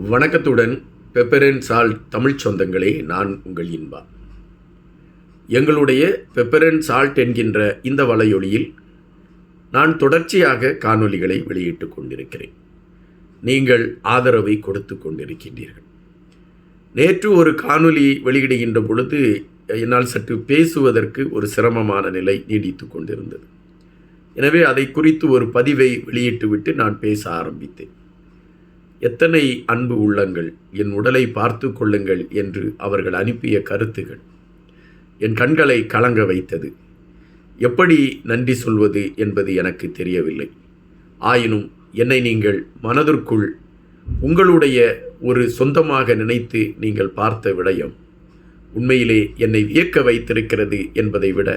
வணக்கத்துடன் பெப்பரன் சால்ட் தமிழ்ச் சொந்தங்களே நான் உங்கள் இன்பா. எங்களுடைய பெப்பரன் சால்ட் என்கின்ற இந்த வலையொலியில் நான் தொடர்ச்சியாக காணொளிகளை வெளியிட்டு கொண்டிருக்கிறேன். நீங்கள் ஆதரவை கொடுத்து கொண்டிருக்கின்றீர்கள். நேற்று ஒரு காணொலி வெளியிடுகின்ற பொழுது என்னால் சற்று பேசுவதற்கு ஒரு சிரமமான நிலை நீடித்து கொண்டிருந்தது. எனவே அதை குறித்து ஒரு பதிவை வெளியிட்டுவிட்டு நான் பேச ஆரம்பித்தேன். எத்தனை அன்பு உள்ளங்கள் என் உடலை பார்த்து கொள்ளுங்கள் என்று அவர்கள் அனுப்பிய கருத்துகள். என் கண்களை கலங்க வைத்தது. எப்படி நன்றி சொல்வது என்பது எனக்கு தெரியவில்லை. ஆயினும் என்னை நீங்கள் மனதிற்குள் உங்களுடைய ஒரு சொந்தமாக நினைத்து நீங்கள் பார்த்த விடயம் உண்மையிலே என்னை வியக்க வைத்திருக்கிறது என்பதை விட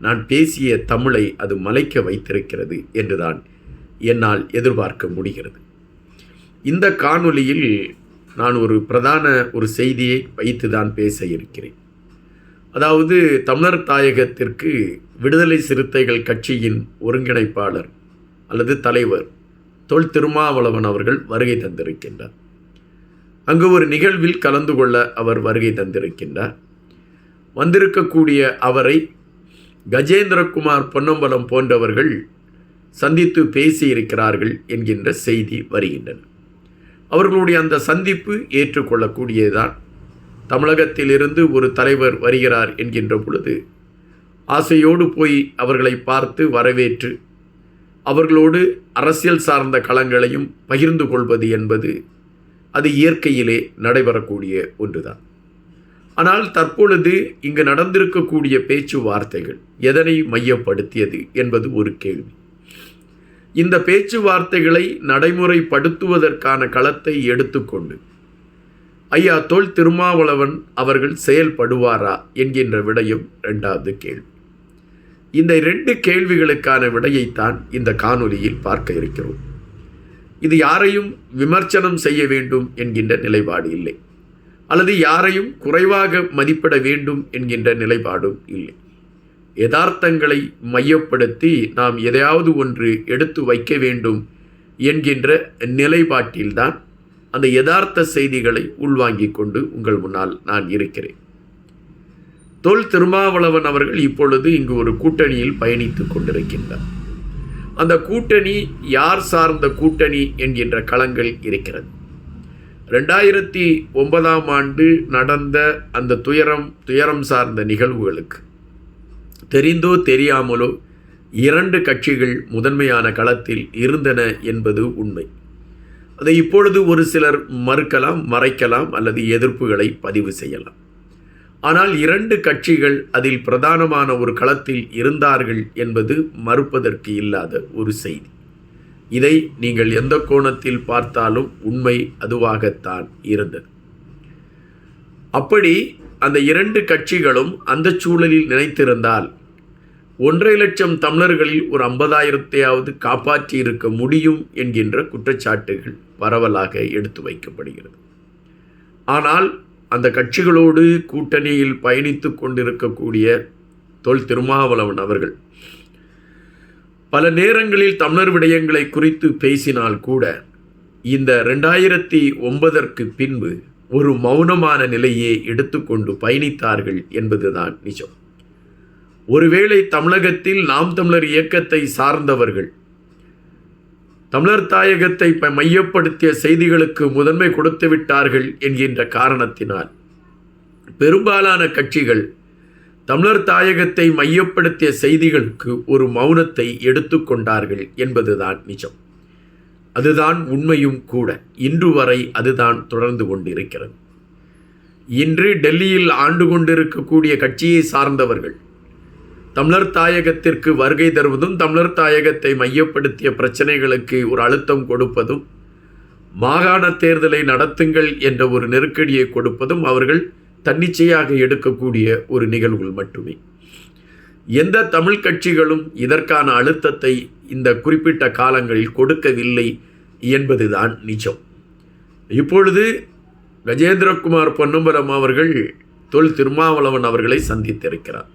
நான் பேசிய தமிழை அது மலைக்க வைத்திருக்கிறது என்றுதான் என்னால் எதிர்பார்க்க முடிகிறது. இந்த காணொளியில் நான் ஒரு பிரதான ஒரு செய்தியை வைத்து தான் பேச இருக்கிறேன். அதாவது தமிழர் தாயகத்திற்கு விடுதலை சிறுத்தைகள் கட்சியின் ஒருங்கிணைப்பாளர் அல்லது தலைவர் தொல் திருமாவளவன் அவர்கள் வருகை தந்திருக்கின்றார். அங்கு ஒரு நிகழ்வில் கலந்து கொள்ள அவர் வருகை தந்திருக்கின்றார். வந்திருக்கக்கூடிய அவரை கஜேந்திரகுமார் பொன்னம்பலம் போன்றவர்கள் சந்தித்து பேசியிருக்கிறார்கள் என்கின்ற செய்தி வருகின்றன. அவர்களுடைய அந்த சந்திப்பு ஏற்றுக்கொள்ளக்கூடியதுதான். தமிழகத்திலிருந்து ஒரு தலைவர் வருகிறார் என்கின்ற பொழுது ஆசையோடு போய் அவர்களை பார்த்து வரவேற்று அவர்களோடு அரசியல் சார்ந்த களங்களையும் பகிர்ந்து கொள்வது என்பது அது இயற்கையிலே நடைபெறக்கூடிய ஒன்றுதான். ஆனால் தற்பொழுது இங்கு நடந்திருக்கக்கூடிய பேச்சுவார்த்தைகள் எதனை மையப்படுத்தியது என்பது ஒரு கேள்வி. இந்த பேச்சுவார்த்தைகளை நடைமுறைப்படுத்துவதற்கான களத்தை எடுத்துக்கொண்டு. ஐயா தோல் திருமாவளவன் அவர்கள் செயல்படுவாரா என்கின்ற விடயம் ரெண்டாவது கேள்வி. இந்த ரெண்டு கேள்விகளுக்கான விடையைத்தான் இந்த காணொலியில் பார்க்க இருக்கிறோம். இது யாரையும் விமர்சனம் செய்ய வேண்டும் என்கின்ற நிலைப்பாடு இல்லை. அல்லது யாரையும் குறைவாக மதிப்பிட வேண்டும் என்கின்ற நிலைப்பாடும் இல்லை. யதார்த்தங்களை மையப்படுத்தி நாம் எதையாவது ஒன்று எடுத்து வைக்க வேண்டும் என்கின்ற நிலைப்பாட்டில்தான் அந்த யதார்த்த செய்திகளை உள்வாங்கிக் கொண்டு உங்கள் முன்னால் நான் இருக்கிறேன். தொல் திருமாவளவன் அவர்கள் இப்பொழுது இங்கு ஒரு கூட்டணியில் பயணித்துக் கொண்டிருக்கின்றார். அந்த கூட்டணி யார் சார்ந்த கூட்டணி என்கின்ற களங்கள் இருக்கிறது. ரெண்டாயிரத்தி ஒன்பதாம் ஆண்டு நடந்த அந்த துயரம் துயரம் சார்ந்த நிகழ்வுகளுக்கு தெரிந்தோ தெரியாமலோ இரண்டு கட்சிகள் முதன்மையான களத்தில் இருந்தன என்பது உண்மை. அதை இப்பொழுது ஒரு சிலர் மறுக்கலாம் மறைக்கலாம் அல்லது எதிர்ப்புகளை பதிவு செய்யலாம். ஆனால் இரண்டு கட்சிகள் அதில் பிரதானமான ஒரு களத்தில் இருந்தார்கள் என்பது மறுப்பதற்கு இல்லாத ஒரு செய்தி. இதை நீங்கள் எந்த கோணத்தில் பார்த்தாலும் உண்மை அதுவாகத்தான் இருந்தது. அப்படி அந்த இரண்டு கட்சிகளும் அந்த சூழலில் நினைத்திருந்தால் ஒன்றரை லட்சம் தமிழர்களில் ஒரு ஐம்பதாயிரத்தையாவது காப்பாற்றி இருக்க முடியும் என்கின்ற குற்றச்சாட்டுகள் பரவலாக எடுத்து வைக்கப்படுகிறது. ஆனால் அந்த கட்சிகளோடு கூட்டணியில் பயணித்து கொண்டிருக்கக்கூடிய தொல் திருமாவளவன் அவர்கள் பல நேரங்களில் தமிழர் விடயங்களை குறித்து பேசினால் கூட இந்த ரெண்டாயிரத்தி ஒன்பதற்கு பின்பு ஒரு மௌனமான நிலையே எடுத்துக்கொண்டு பயணித்தார்கள் என்பதுதான் நிஜம். ஒருவேளை தமிழகத்தில் நாம் தமிழர் இயக்கத்தை சார்ந்தவர்கள் தமிழர் தாயகத்தை மையப்படுத்திய செய்திகளுக்கு முதன்மை கொடுத்து விட்டார்கள் என்கின்ற காரணத்தினால் பெரும்பாலான கட்சிகள் தமிழர் தாயகத்தை மையப்படுத்திய செய்திகளுக்கு ஒரு மௌனத்தை எடுத்துக்கொண்டார்கள் என்பதுதான் நிஜம். அதுதான் உண்மையும் கூட. இன்று வரை அதுதான் தொடர்ந்து கொண்டிருக்கிறது. இன்று டெல்லியில் ஆண்டு கொண்டிருக்கக்கூடிய கட்சியை சார்ந்தவர்கள் தமிழர் தாயகத்திற்கு வருகை தருவதும் தமிழர் தாயகத்தை மையப்படுத்திய பிரச்சனைகளுக்கு ஒரு அழுத்தம் கொடுப்பதும் மாகாண தேர்தலை நடத்துங்கள் என்ற ஒரு நெருக்கடியை கொடுப்பதும் அவர்கள் தன்னிச்சையாக எடுக்கக்கூடிய ஒரு நிகழ்வுகள் மட்டுமே. எந்த தமிழ் கட்சிகளும் இதற்கான அழுத்தத்தை இந்த குறிப்பிட்ட காலங்களில் கொடுக்கவில்லை என்பதுதான் நிஜம். இப்பொழுது கஜேந்திரகுமார் பொன்னம்பலம் அவர்கள் தொல் திருமாவளவன் அவர்களை சந்தித்திருக்கிறார்.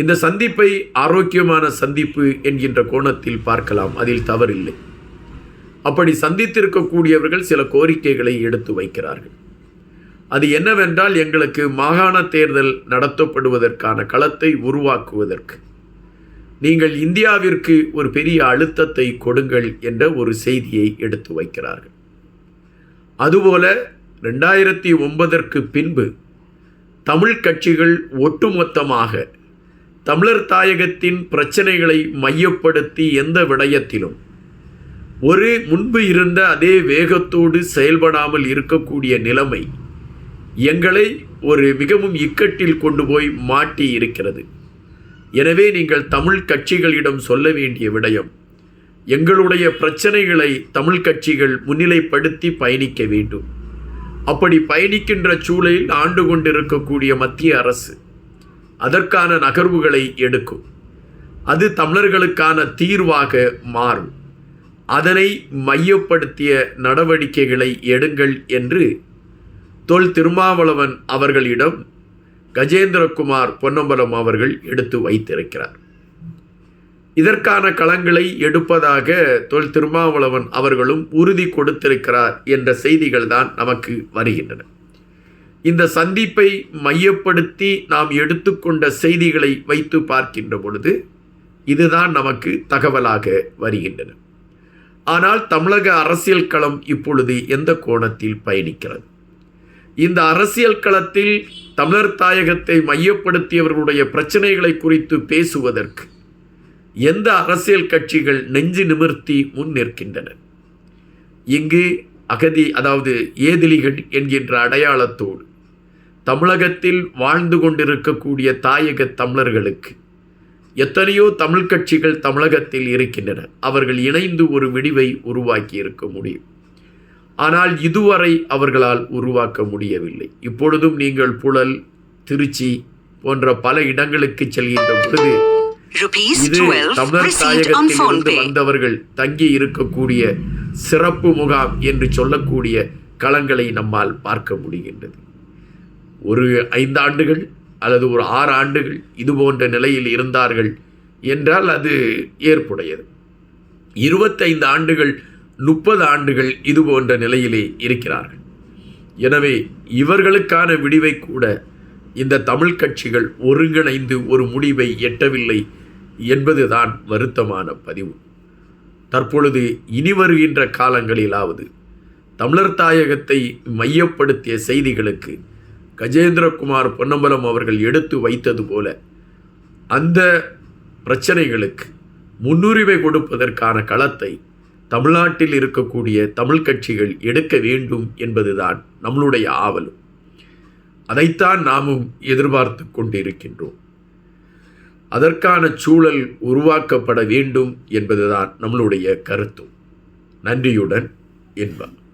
இந்த சந்திப்பை ஆரோக்கியமான சந்திப்பு என்கின்ற கோணத்தில் பார்க்கலாம். அதில் தவறில்லை. அப்படி சந்தித்திருக்கக்கூடியவர்கள் சில கோரிக்கைகளை எடுத்து வைக்கிறார்கள். அது என்னவென்றால் எங்களுக்கு மாகாண தேர்தல் நடத்தப்படுவதற்கான களத்தை உருவாக்குவதற்கு. நீங்கள் இந்தியாவிற்கு ஒரு பெரிய அழுத்தத்தை கொடுங்கள் என்ற ஒரு செய்தியை எடுத்து வைக்கிறார்கள். அதுபோல ரெண்டாயிரத்தி ஒன்பதற்கு பின்பு தமிழ் கட்சிகள் ஒட்டுமொத்தமாக தமிழர் தாயகத்தின் பிரச்சனைகளை மையப்படுத்தி எந்த விடயத்திலும். ஒரு முன்பு இருந்த அதே வேகத்தோடு செயல்படாமல் இருக்கக்கூடிய நிலைமை எங்களை ஒரு மிகவும் இக்கட்டில் கொண்டு போய் மாட்டி இருக்கிறது. எனவே நீங்கள் தமிழ் கட்சிகளிடம் சொல்ல வேண்டிய விடயம் எங்களுடைய பிரச்சனைகளை தமிழ் கட்சிகள் முன்னிலைப்படுத்தி பயணிக்க வேண்டும். அப்படி பயணிக்கின்ற சூழலில் ஆண்டு கொண்டிருக்கக்கூடிய மத்திய அரசு அதற்கான நகர்வுகளை எடுக்கும். அது தமிழர்களுக்கான தீர்வாக மாறும். அதனை மையப்படுத்திய நடவடிக்கைகளை எடுங்கள் என்று தொல் திருமாவளவன் அவர்களிடம் கஜேந்திரகுமார் பொன்னம்பலம் அவர்கள் எடுத்து வைத்திருக்கிறார். இதற்கான களங்களை எடுப்பதாக தொல் திருமாவளவன் அவர்களும் உறுதி கொடுத்திருக்கிறார் என்ற செய்திகள் தான் நமக்கு வருகின்றன. இந்த சந்திப்பை மையப்படுத்தி நாம் எடுத்துக்கொண்ட செய்திகளை வைத்து பார்க்கின்ற பொழுது இதுதான் நமக்கு தகவலாக வருகின்றன. ஆனால் தமிழக அரசியல் களம் இப்பொழுது எந்த கோணத்தில் பயணிக்கிறது? இந்த அரசியல் களத்தில் தமிழர் தாயகத்தை மையப்படுத்தியவர்களுடைய பிரச்சனைகளை குறித்து பேசுவதற்கு எந்த அரசியல் கட்சிகள் நெஞ்சு நிமிர்த்தி முன் நிற்கின்றன? இங்கு அகதி அதாவது ஏதிலிகள் என்கின்ற அடையாளத்தோடு தமிழகத்தில் வாழ்ந்து கொண்டிருக்கக்கூடிய தாயக தமிழர்களுக்கு எத்தனையோ தமிழ் கட்சிகள் தமிழகத்தில் இருக்கின்றன. அவர்கள் இணைந்து ஒரு விடிவை உருவாக்கி இருக்க முடியும். ஆனால் இதுவரை அவர்களால் உருவாக்க முடியவில்லை. இப்பொழுதும் நீங்கள் புழல் திருச்சி போன்ற பல இடங்களுக்கு செல்கின்ற பொழுது இது 12 தமிழர் தாயகத்தில் pay. வந்தவர்கள் தங்கி இருக்கக்கூடிய சிறப்பு முகாம் என்று சொல்லக்கூடிய களங்களை நம்மால் பார்க்க முடிகின்றது. ஒரு ஐந்து ஆண்டுகள் அல்லது ஒரு ஆறு ஆண்டுகள் இது போன்ற நிலையில் இருந்தார்கள் என்றால் அது ஏற்புடையது. இருபத்தைந்து ஆண்டுகள் முப்பது ஆண்டுகள் இது போன்ற நிலையிலே இருக்கிறார்கள். எனவே இவர்களுக்கான விடிவை கூட இந்த தமிழ் கட்சிகள் ஒருங்கிணைந்து ஒரு முடிவை எட்டவில்லை என்பதுதான் வருத்தமான பதிவு. தற்பொழுது இனி வருகின்ற காலங்களிலாவது தமிழர் தாயகத்தை மையப்படுத்திய செய்திகளுக்கு கஜேந்திரகுமார் பொன்னம்பலம் அவர்கள் எடுத்து வைத்தது போல அந்த பிரச்சனைகளுக்கு முன்னுரிமை கொடுப்பதற்கான களத்தை தமிழ்நாட்டில் இருக்கக்கூடிய தமிழ் கட்சிகள் எடுக்க வேண்டும் என்பதுதான் நம்மளுடைய ஆவலும். அதைத்தான் நாமும் எதிர்பார்த்து கொண்டிருக்கின்றோம். அதற்கான சூழல் உருவாக்கப்பட வேண்டும் என்பதுதான் நம்மளுடைய கருத்தும் நன்றியுடன் என்பார்.